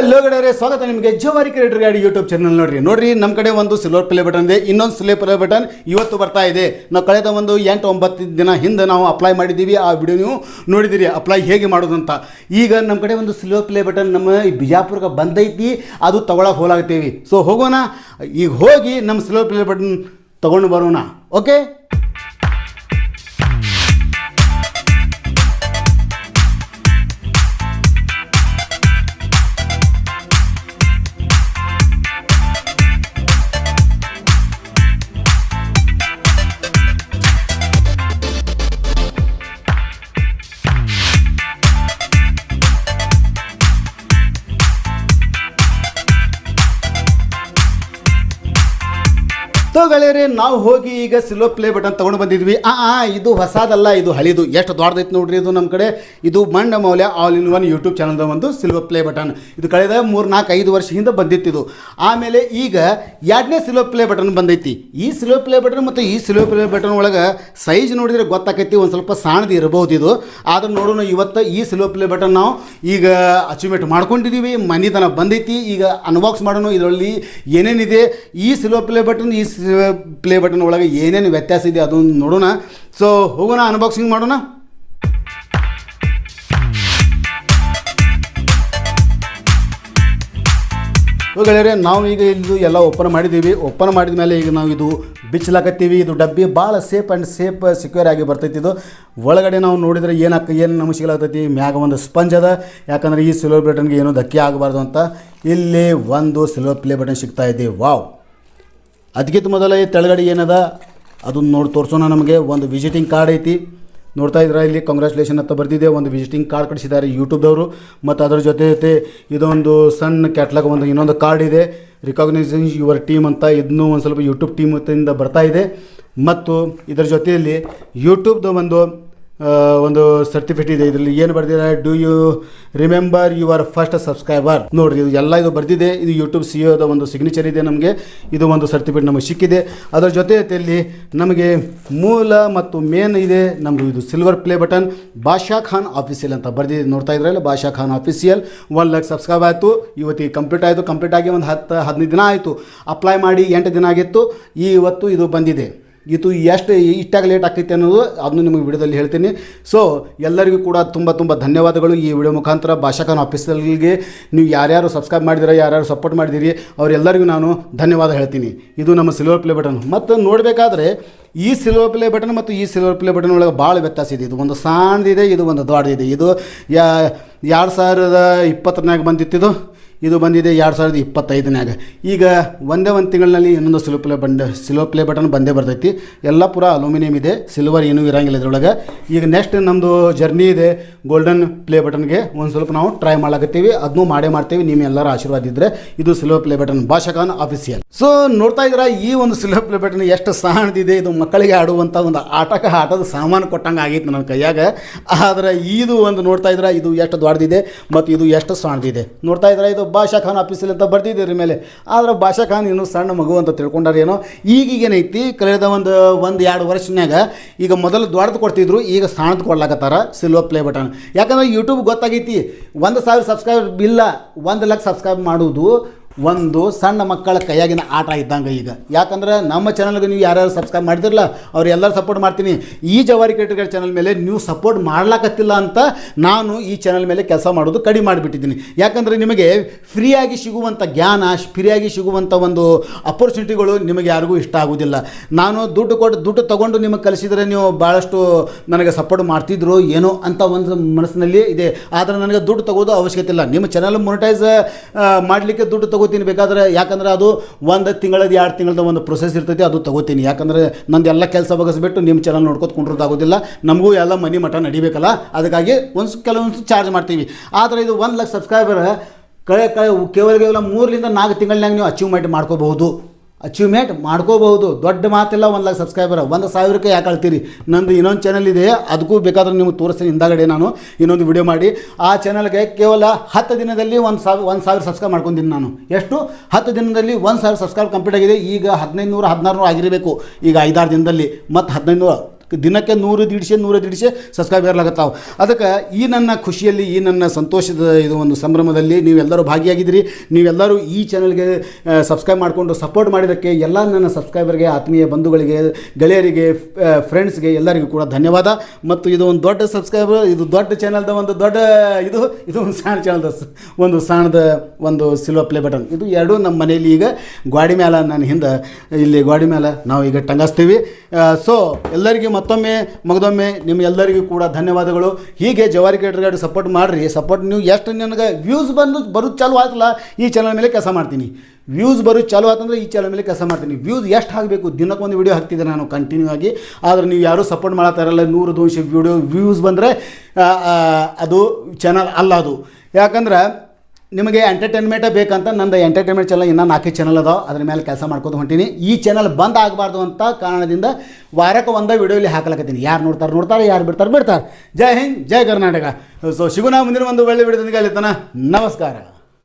Hello ಗೆಳೆಯರೆ ಸ್ವಾಗತ ನಿಮಗೆ ಜವಾರಿ ಕ್ರಿಯೇಟರ್ ಗಾಡಿ ಯೂಟ್ಯೂಬ್ ಚಾನಲ್ ನೋಡ್ರಿ. ನೋಡ್ರಿ ನಮ್ಮ ಕಡೆ ಒಂದು ಸಿಲ್ವರ್ ಪ್ಲೇ ಬಟನ್ ಇದೆ, ಇನ್ನೊಂದು ಸಿಲ್ವರ್ ಪ್ಲೇ ಬಟನ್ ಇವತ್ತು ಬರ್ತಾ ಇದೆ. ನಾವು ಕಳೆದ ಒಂದು ಎಂಟು ಒಂಬತ್ತು ದಿನ ಹಿಂದೆ ನಾವು ಅಪ್ಲೈ ಮಾಡಿದ್ದೀವಿ, ಆ ವಿಡಿಯೋ ನೀವು ನೋಡಿದ್ದೀರಿ ಅಪ್ಲೈ ಹೇಗೆ ಮಾಡೋದು ಅಂತ. ಈಗ ನಮ್ಮ ಕಡೆ ಒಂದು ಸಿಲ್ವರ್ ಪ್ಲೇ ಬಟನ್ ನಮ್ಮ ಬಿಜಾಪುರಕ್ಕೆ ಬಂದೈತಿ, ಅದು ತಗೊಳಕ್ಕೆ ಹೋಲಾಗ್ತೀವಿ ಸೊ ಹೋಗೋಣ, ಈಗ ಹೋಗಿ ನಮ್ಮ ಸಿಲ್ವರ್ ಪ್ಲೇ ಬಟನ್ ತೊಗೊಂಡು ಬರೋಣ ಓಕೆ ಸೊ ಗೆಳೆಯರೆ, ನಾವು ಹೋಗಿ ಈಗ ಸಿಲೋ ಪ್ಲೇ ಬಟನ್ ತೊಗೊಂಡು ಬಂದಿದ್ವಿ. ಆ ಆ, ಇದು ಹೊಸದಲ್ಲ, ಇದು ಹಳಿದು. ಎಷ್ಟು ದೊಡ್ಡದೈತೆ ನೋಡ್ರಿ ಇದು ನಮ್ಮ ಕಡೆ. ಇದು ಮಣ್ಣ ಮೌಲ್ಯ ಆಲ್ ಇನ್ ಒನ್ ಯೂಟ್ಯೂಬ್ ಚಾನಲ್ದ ಒಂದು ಸಿಲ್ವರ್ ಪ್ಲೇ ಬಟನ್ ಇದು ಕಳೆದ ಮೂರು ನಾಲ್ಕು ಐದು ವರ್ಷ ಹಿಂದೆ ಬಂದಿತ್ತಿದು. ಆಮೇಲೆ ಈಗ ಎರಡನೇ ಸಿಲೋ ಪ್ಲೇ ಬಟನ್ ಬಂದೈತಿ. ಈ ಸಿಲೋ ಪ್ಲೇ ಬಟನ್ ಮತ್ತು ಈ ಸಿಲೋ ಪ್ಲೇ ಬಟನ್ ಒಳಗೆ ಸೈಜ್ ನೋಡಿದ್ರೆ ಗೊತ್ತಾಕೈತಿ, ಒಂದು ಸ್ವಲ್ಪ ಸಣ್ಣದು ಇರಬಹುದು ಇದು. ಆದ್ರೆ ನೋಡೋಣ, ಇವತ್ತು ಈ ಸಿಲೋ ಪ್ಲೇ ಬಟನ್ ನಾವು ಈಗ ಅಚೀವ್ಮೆಂಟ್ ಮಾಡ್ಕೊಂಡಿದ್ದೀವಿ ಮನಿತನ ಬಂದೈತಿ. ಈಗ ಅನ್ಬಾಕ್ಸ್ ಮಾಡೋಣ, ಇದರಲ್ಲಿ ಏನೇನಿದೆ. ಈ ಸಿಲೋ ಪ್ಲೇ ಬಟನ್ ಈ ಪ್ಲೇ ಬಟನ್ ಒಳಗೆ ಏನೇನು ವ್ಯತ್ಯಾಸ ಇದೆ ಅದನ್ನು ನೋಡೋಣ. ಸೊ ಹೋಗೋಣ ಅನ್ಬಾಕ್ಸಿಂಗ್ ಮಾಡೋಣ. ಗೆಳೆಯರೆ, ನಾವು ಈಗ ಇದು ಎಲ್ಲ ಓಪನ್ ಮಾಡಿದ್ದೀವಿ. ಓಪನ್ ಮಾಡಿದ ಮೇಲೆ ಈಗ ನಾವು ಇದು ಬಿಚ್ಚಲಾಕತ್ತೀವಿ. ಇದು ಡಬ್ಬಿ ಭಾಳ ಸೇಫ್ ಆ್ಯಂಡ್ ಸೇಫ್ ಸೆಕ್ಯೂರ್ ಆಗಿ ಬರ್ತೈತಿ ಇದು. ಒಳಗಡೆ ನಾವು ನೋಡಿದರೆ ಏನಾಕ ಏನು ನಮಗೆ ಸಿಗಲಾಗ್ತೈತಿ ಮ್ಯಾಗ ಒಂದು ಸ್ಪಂಜ್ ಅದ. ಯಾಕಂದ್ರೆ ಈ ಸಿಲ್ವರ್ ಬಟನ್ಗೆ ಏನೂ ಧಕ್ಕೆ ಆಗಬಾರ್ದು ಅಂತ. ಇಲ್ಲಿ ಒಂದು ಸಿಲ್ವರ್ ಪ್ಲೇ ಬಟನ್ ಸಿಗ್ತಾ ಇದೆ. ವಾವ್ ಅದಕ್ಕಿಂತ ಮೊದಲ ಈ ತೆಳಗಡೆ ಏನದ? ಅದನ್ನ ನೋಡಿ ತೋರಿಸೋಣ ನಮಗೆ. ಒಂದು ವಿಸಿಟಿಂಗ್ ಕಾರ್ಡ್ ಐತಿ. ನೋಡ್ತಾ ಇದ್ರೆ ಇಲ್ಲಿ? ಕಂಗ್ರ್ಯಾಚುಲೇಷನ್ ಅಂತ ಬರ್ತಿದೆ ಒಂದು ವಿಸಿಟಿಂಗ್ ಕಾರ್ಡ್ ಕಳಿಸಿದ್ದಾರೆ ಯೂಟ್ಯೂಬ್ದವರು ಮತ್ತು ಅದರ ಜೊತೆ ಜೊತೆ ಇದೊಂದು ಸಣ್ಣ ಕ್ಯಾಟ್ಲಾಗ್ ಒಂದು ಇನ್ನೊಂದು ಕಾರ್ಡ್ ಇದೆ. ರಿಕಾಗ್ನೈಸಿಂಗ್ ಯುವರ್ ಟೀಮ್ ಅಂತ ಇದನ್ನು ಒಂದು ಸ್ವಲ್ಪ ಯೂಟ್ಯೂಬ್ ಟೀಮ್ ಬರ್ತಾ ಇದೆ. ಮತ್ತು ಇದರ ಜೊತೆಯಲ್ಲಿ ಯೂಟ್ಯೂಬ್ದು ಒಂದು ಒಂದು ಸರ್ಟಿಫಿಕೇಟ್ ಇದೆ. ಇದರಲ್ಲಿ ಏನು ಬರ್ದಿದೆ? Do you remember your first subscriber ನೋಡಿ ಇದು ಎಲ್ಲ ಇದು ಬರ್ದಿದೆ. ಇದು ಯೂಟ್ಯೂಬ್ ಸಿ ಒದ ಒಂದು ಸಿಗ್ನೇಚರ್ ಇದೆ ನಮಗೆ. ಇದು ಒಂದು ಸರ್ಟಿಫಿಕೇಟ್ ನಮಗೆ ಸಿಕ್ಕಿದೆ. ಅದರ ಜೊತೆ ಜೊತೆಯಲ್ಲಿ ನಮಗೆ ಮೂಲ ಮತ್ತು ಮೇನ್ ಇದೆ. ನಮ್ಮದು ಇದು silver play button Basha Khan official ಅಂತ ಬರ್ದಿದೆ. ನೋಡ್ತಾ ಇದ್ರಲ್ಲ, Basha Khan official one lakh subscribe ಆಯಿತು. ಇವತ್ತಿಗೆ ಕಂಪ್ಲೀಟ್ ಆಯಿತು. ಕಂಪ್ಲೀಟ್ ಆಗಿ ಒಂದು ಹತ್ತು, ಹದಿನೈದು ದಿನ ಆಯಿತು. ಅಪ್ಲೈ ಮಾಡಿ ಎಂಟು ದಿನ ಆಗಿತ್ತು. ಇವತ್ತು ಇದು ಬಂದಿದೆ. ಇದು ಎಷ್ಟು ಇಷ್ಟಾಗ ಲೇಟ್ ಆಗ್ತೈತೆ ಅನ್ನೋದು ಅದನ್ನು ನಿಮಗೆ ವಿಡಿಯೋದಲ್ಲಿ ಹೇಳ್ತೀನಿ. ಸೊ ಎಲ್ಲರಿಗೂ ಕೂಡ ತುಂಬ ತುಂಬ ಧನ್ಯವಾದಗಳು ಈ ವಿಡಿಯೋ ಮುಖಾಂತರ. ಭಾಷಾಖಾನ್ ಆಫೀಸಲ್ಗೆ ನೀವು ಯಾರ್ಯಾರು ಸಬ್ಸ್ಕ್ರೈಬ್ ಮಾಡಿದಿರ, ಯಾರ್ಯಾರು ಸಪೋರ್ಟ್ ಮಾಡಿದಿರಿ, ಅವರೆಲ್ಲರಿಗೂ ನಾನು ಧನ್ಯವಾದ ಹೇಳ್ತೀನಿ. ಇದು ನಮ್ಮ ಸಿಲ್ವರ್ ಪ್ಲೇ ಬಟನ್ ಮತ್ತು ನೋಡಬೇಕಾದ್ರೆ, ಈ ಸಿಲ್ವರ್ ಪ್ಲೇ ಬಟನ್ ಮತ್ತು ಈ ಸಿಲ್ವರ್ ಪ್ಲೇ ಬಟನ್ ಒಳಗೆ ಭಾಳ ವ್ಯತ್ಯಾಸ ಇದೆ. ಇದು ಒಂದು ಸಣ್ಣದಿದೆ ಇದು ಒಂದು ದೊಡ್ಡದಿದೆ. ಇದು ಯಾ ಎರಡು ಸಾವಿರದ ಇಪ್ಪತ್ತರನಾಗ ಬಂದಿತ್ತಿದು ಇದು ಬಂದಿದೆ ಎರಡು ಸಾವಿರದ ಇಪ್ಪತ್ತೈದನ್ಯಾಗ. ಈಗ ಒಂದೇ ಒಂದು ತಿಂಗಳಿನಲ್ಲಿ ಇನ್ನೊಂದು ಸಿಲೋ ಪ್ಲೇ ಬಂಡ ಸಿಲೋ ಪ್ಲೇ ಬಟನ್ ಬಂದೇ ಬರ್ತೈತಿ. ಎಲ್ಲ ಪೂರ ಅಲ್ಯೂಮಿನಿಯಂ ಇದೆ ಸಿಲ್ವರ್ ಏನೂ ಇರಂಗಿಲ್ಲ ಇದರೊಳಗೆ. ಈಗ ನೆಕ್ಸ್ಟ್ ನಮ್ಮದು ಜರ್ನಿ ಇದೆ ಗೋಲ್ಡನ್ ಪ್ಲೇ ಬಟನ್ಗೆ ಒಂದು ಸ್ವಲ್ಪ ನಾವು ಟ್ರೈ ಮಾಡಕತ್ತೀವಿ ಅದನ್ನೂ ಮಾಡೇ ಮಾಡ್ತೀವಿ. ನಿಮ್ಮ ಎಲ್ಲರ ಆಶೀರ್ವಾದ ಇದ್ದರೆ ಇದು silver play button Basha Khan official so ನೋಡ್ತಾ ಇದ್ದೀರಾ, ಈ ಒಂದು ಸಿಲೋ ಪ್ಲೇ ಬಟನ್ ಎಷ್ಟು ಸಣ್ಣದಿದೆ. ಇದು ಮಕ್ಕಳಿಗೆ ಆಡುವಂಥ ಒಂದು ಆಟಕ್ಕೆ ಆಟದ ಸಾಮಾನು ಕೊಟ್ಟಂಗೆ ಆಗೈತೆ ನನ್ನ ಕೈಯಾಗ. ಆದರೆ ಇದು ಒಂದು ನೋಡ್ತಾ ಇದ್ರೆ ಇದು ಎಷ್ಟು ದೊಡ್ಡದಿದೆ, ಮತ್ತು ಇದು ಎಷ್ಟು ಸಣ್ಣದಿದೆ. ನೋಡ್ತಾ ಇದ್ರೆ ಇದು ಭಾಷಾ ಖಾನ್ ಆಫೀಸಲ್ಲಿ ಅಂತ ಬರ್ತಿದ್ದೀರಿ ಮೇಲೆ. ಆದರೆ ಭಾಷಾ ಖಾನ್ ಇನ್ನೂ ಸಣ್ಣ ಮಗು ಅಂತ ತಿಳ್ಕೊಂಡಾರೇನೋ ಈಗೀಗ ಏನೈತಿ, ಕಳೆದ ಒಂದು ಒಂದು ಎರಡು ವರ್ಷನ್ಯಾಗ ಈಗ ಮೊದಲು ದೊಡ್ಡದು ಕೊಡ್ತಿದ್ರು, ಈಗ ಸಣ್ಣದು ಕೊಡ್ಲಾಕತ್ತಾರ ಸಿಲ್ವರ್ ಪ್ಲೇ ಬಟನ್ ಯಾಕಂದ್ರೆ ಯೂಟ್ಯೂಬ್ ಗೊತ್ತಾಗೈತಿ, ಒಂದು ಸಾವಿರ ಸಬ್ಸ್ಕ್ರೈಬ್ ಇಲ್ಲ, ಒಂದು ಲಕ್ಷ ಸಬ್ಸ್ಕ್ರೈಬ್ ಮಾಡುವುದು ಒಂದು ಸಣ್ಣ ಮಕ್ಕಳ ಕೈಯಾಗಿನ ಆಟ ಇದ್ದಂಗೆ ಈಗ. ಯಾಕಂದ್ರೆ ನಮ್ಮ ಚಾನಲ್ಗೆ ನೀವು ಯಾರ್ಯಾರು ಸಬ್ಸ್ಕ್ರೈಬ್ ಮಾಡಿದಿರಲ್ಲ, ಅವ್ರು ಎಲ್ಲರೂ ಸಪೋರ್ಟ್ ಮಾಡ್ತೀನಿ. ಈ ಜವಾರಿ ಕ್ರಿಕೆಟ್ ಚಾನಲ್ ಮೇಲೆ ನೀವು ಸಪೋರ್ಟ್ ಮಾಡ್ಲಾಕತ್ತಿಲ್ಲ ಅಂತ ನಾನು ಈ ಚಾನಲ್ ಮೇಲೆ ಕೆಲಸ ಮಾಡೋದು ಕಡಿಮೆ ಮಾಡಿಬಿಟ್ಟಿದ್ದೀನಿ. ಯಾಕಂದರೆ ನಿಮಗೆ ಫ್ರೀಯಾಗಿ ಸಿಗುವಂಥ ಜ್ಞಾನ, ಫ್ರೀಯಾಗಿ ಸಿಗುವಂಥ ಒಂದು ಅಪರ್ಚುನಿಟಿಗಳು ನಿಮಗೆ ಯಾರಿಗೂ ಇಷ್ಟ ಆಗೋದಿಲ್ಲ. ನಾನು ದುಡ್ಡು ಕೊಟ್ಟು, ದುಡ್ಡು ತೊಗೊಂಡು ನಿಮಗೆ ಕಲಿಸಿದರೆ ನೀವು ಭಾಳಷ್ಟು ನನಗೆ ಸಪೋರ್ಟ್ ಮಾಡ್ತಿದ್ರು ಏನೋ ಅಂತ ಒಂದು ಮನಸ್ಸಿನಲ್ಲಿ ಇದೆ. ಆದರೆ ನನಗೆ ದುಡ್ಡು ತಗೋದು ಅವಶ್ಯಕತೆ ಇಲ್ಲ. ನಿಮ್ಮ ಚಾನಲ್ ಮೊನಿಟೈಸ್ ಮಾಡಲಿಕ್ಕೆ ದುಡ್ಡು ತಗೋತೀನಿ ಬೇಕಾದ್ರೆ, ಯಾಕಂದ್ರೆ ಅದು ಒಂದು ತಿಂಗಳದ ಎರಡು ತಿಂಗಳದ ಒಂದು ಪ್ರೊಸೆಸ್ ಇರ್ತೈತಿ, ಅದು ತಗೋತೀನಿ. ಯಾಕಂದ್ರೆ ನಂದು ಎಲ್ಲ ಕೆಲಸ ಬಗಸ್ಬಿಟ್ಟು ನಿಮ್ಮ ಚಾನಲ್ ನೋಡ್ಕೊತ ಕುಂಡ್ರದಾಗೋದಿಲ್ಲ ನಮಗೂ ಎಲ್ಲ ಮನಿ ಮಠ ನಡಿಬೇಕಲ್ಲ? ಅದಕ್ಕಾಗಿ ಒಂದು ಕೆಲವೊಂದು ಚಾರ್ಜ್ ಮಾಡ್ತೀವಿ. ಆದರೆ ಇದು ಒಂದು ಲಕ್ಷ ಸಬ್ಸ್ಕ್ರೈಬರ್ ಕಳೆ ಕಳೆ, ಕೇವಲ ಕೇವಲ ಮೂರರಿಂದ ನಾಲ್ಕು ತಿಂಗಳನ್ಯಾಗ ನೀವು ಅಚೀವ್ಮೆಂಟ್ ಮಾಡ್ಕೋಬಹುದು. ಅಚೀವ್ಮೆಂಟ್ ಮಾಡ್ಕೋಬಹುದು. ದೊಡ್ಡ ಮಾತಿಲ್ಲ, ಒಂದು ಲಕ್ಷ ಸಬ್ಸ್ಕ್ರೈಬರ್ ಒಂದು ಸಾವಿರಕ್ಕೆ ಯಾಕೆ ಅಳ್ತೀರಿ? ನಂದು ಇನ್ನೊಂದು ಚಾನಲ್ ಇದೆ ಅದಕ್ಕೂ ಬೇಕಾದ್ರೆ ನಿಮಗೆ ತೋರಿಸ್ತೀನಿ ಹಿಂದಾಗಡೆ ನಾನು, ಇನ್ನೊಂದು ವಿಡಿಯೋ ಮಾಡಿ. ಆ ಚಾನಲ್ಗೆ ಕೇವಲ ಹತ್ತು ದಿನದಲ್ಲಿ ಒಂದು ಸಾವಿರ ಒಂದು ಸಾವಿರ ಸಬ್ಸ್ಕ್ರೈಬ್ ಮಾಡ್ಕೊಂಡಿದ್ದೀನಿ ನಾನು. ಎಷ್ಟು? ಹತ್ತು ದಿನದಲ್ಲಿ ಒಂದು ಸಾವಿರ ಸಬ್ಸ್ಕ್ರೈಬ್ ಕಂಪ್ಲೀಟ್ ಆಗಿದೆ. ಈಗ ಹದಿನೈದು ನೂರು ಹದಿನಾರು ನೂರು ಆಗಿರಬೇಕು. ಈಗ ಐದಾರು ದಿನದಲ್ಲಿ, ಮತ್ತು ಹದಿನೈದು ನೂರು ದಿನಕ್ಕೆ ನೂರು ದಿಡಿಸಿ ನೂರು ದಿಡಿಸಿ ಸಬ್ಸ್ಕ್ರೈಬರ್ ಆಗುತ್ತಾವೆ ಅದಕ್ಕೆ ಈ ನನ್ನ ಖುಷಿಯಲ್ಲಿ, ಈ ನನ್ನ ಸಂತೋಷದ ಇದು ಒಂದು ಸಂಭ್ರಮದಲ್ಲಿ ನೀವೆಲ್ಲರೂ ಭಾಗಿಯಾಗಿದ್ದೀರಿ. ನೀವೆಲ್ಲರೂ ಈ ಚಾನಲ್ಗೆ ಸಬ್ಸ್ಕ್ರೈಬ್ ಮಾಡಿಕೊಂಡು ಸಪೋರ್ಟ್ ಮಾಡಿದ್ದಕ್ಕೆ ಎಲ್ಲ ನನ್ನ ಸಬ್ಸ್ಕ್ರೈಬರ್ಗೆ ಆತ್ಮೀಯ ಬಂಧುಗಳಿಗೆ, ಗೆಳೆಯರಿಗೆ ಫ್ರೆಂಡ್ಸ್ಗೆ ಎಲ್ಲರಿಗೂ ಕೂಡ ಧನ್ಯವಾದ. ಮತ್ತು ಇದು ಒಂದು ದೊಡ್ಡ ಸಬ್ಸ್ಕ್ರೈಬರ್ ಇದು ದೊಡ್ಡ ಚಾನಲ್ದ ಒಂದು ದೊಡ್ಡ ಇದು ಇದು ಒಂದು ಸಣ್ಣ ಚಾನಲ್ದ ಒಂದು ಸಣ್ಣದ ಒಂದು ಸಿಲ್ವರ್ ಪ್ಲೇ ಬಟನ್ ಇದು ಎರಡೂ ನಮ್ಮ ಮನೆಯಲ್ಲಿ ಈಗ ಗ್ವಾಡಿ ಮೇಲೆ ನನ್ನ ಹಿಂದೆ, ಇಲ್ಲಿ ಗ್ವಾಡಿ ಮೇಲೆ ನಾವು ಈಗ ಟಂಗಾಸ್ತೀವಿ. ಸೊ ಎಲ್ಲರಿಗೂ ಮತ್ತೊಮ್ಮೆ ಮಗದೊಮ್ಮೆ ನಿಮ್ಮೆಲ್ಲರಿಗೂ ಕೂಡ ಧನ್ಯವಾದಗಳು. ಹೀಗೆ ಜವಾರಿ ಕ್ರಿಯೇಟರ್ಗಾಡಿ ಸಪೋರ್ಟ್ ಮಾಡಿರಿ. ಸಪೋರ್ಟ್ ನೀವು ಎಷ್ಟು ನನಗೆ ವ್ಯೂಸ್ ಬಂದು ಬರೋದು ಚಾಲು ಆಯ್ತಲ್ಲ, ಈ ಚಾನಲ್ ಮೇಲೆ ಕೆಲಸ ಮಾಡ್ತೀನಿ. ವ್ಯೂಸ್ ಬರೋದು ಚಾಲು ಆಯ್ತಂದ್ರೆ ಈ ಚಾನಲ್ ಮೇಲೆ ಕೆಲಸ ಮಾಡ್ತೀನಿ. ವ್ಯೂಸ್ ಎಷ್ಟು ಆಗಬೇಕು? ದಿನಕ್ಕೆ ಒಂದು ವಿಡಿಯೋ ಹಾಕ್ತಿದ್ದೆ ನಾನು ಕಂಟಿನ್ಯೂ ಆಗಿ. ಆದರೆ ನೀವು ಯಾರೂ ಸಪೋರ್ಟ್ ಮಾಡತ್ತಾರಲ್ಲ ನೂರು ದೋಷ ವಿಡಿಯೋ ವ್ಯೂಸ್ ಬಂದರೆ ಅದು ಚಾನಲ್ ಅಲ್ಲ ಅದು. ಯಾಕಂದ್ರೆ ನಿಮಗೆ ಎಂಟರ್ಟೈನ್ಮೆಂಟೇ ಬೇಕಂತ ನಂದು ಎಂಟರ್ಟೈನ್ಮೆಂಟ್ ಚಾನಲ್ ಇನ್ನೂ ನಾಲ್ಕು ಚಾನಲ್ ಅದಾವ. ಅದ್ರ ಮೇಲೆ ಕೆಲಸ ಮಾಡ್ಕೊಂಡು ಹೊಂಟೀನಿ. ಈ ಚಾನಲ್ ಬಂದ್ ಆಗಬಾರ್ದು ಅಂತ ಕಾರಣದಿಂದ ವಾರಕ್ಕೆ ಒಂದೇ ವಿಡಿಯೋ ಇಲ್ಲಿ ಯಾರು ನೋಡ್ತಾರೆ ನೋಡ್ತಾರೆ, ಯಾರು ಬಿಡ್ತಾರೆ ಬಿಡ್ತಾರೆ. ಜೈ ಹಿಂದ್, ಜೈ ಕರ್ನಾಟಕ. ಸೊ ಸಿಗುಣ ಮುಂದಿನ ಒಂದು ಒಳ್ಳೆ ವಿಡಿಯೋದೊಂದಿಗೆ ಅಲ್ಲಿ ನಮಸ್ಕಾರ.